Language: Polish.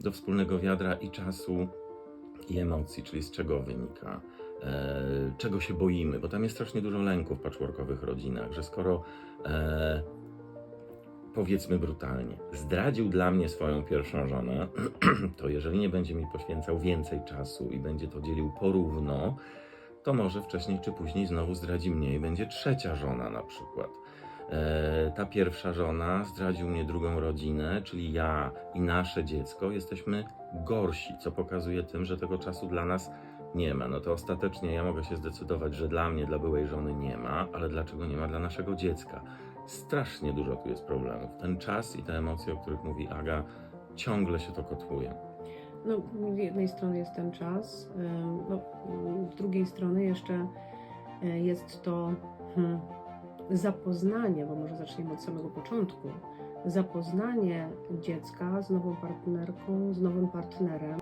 Do wspólnego wiadra i czasu, i emocji, czyli z czego wynika, e, czego się boimy, bo tam jest strasznie dużo lęków w patchworkowych rodzinach, że skoro e, powiedzmy brutalnie, zdradził dla mnie swoją pierwszą żonę, to jeżeli nie będzie mi poświęcał więcej czasu i będzie to dzielił porówno, to może wcześniej czy później znowu zdradzi mnie i będzie trzecia żona na przykład. E, ta pierwsza żona zdradził mnie drugą rodzinę, czyli ja i nasze dziecko jesteśmy gorsi, co pokazuje tym, że tego czasu dla nas nie ma. No to ostatecznie ja mogę się zdecydować, że dla mnie, dla byłej żony nie ma, ale dlaczego nie ma dla naszego dziecka? Strasznie dużo tu jest problemów. Ten czas i te emocje, o których mówi Aga, ciągle się to kotłuje. No, z jednej strony jest ten czas, ym, no, z drugiej strony jeszcze y, jest to hmm, zapoznanie, bo może zaczniemy od samego początku, zapoznanie dziecka z nową partnerką, z nowym partnerem.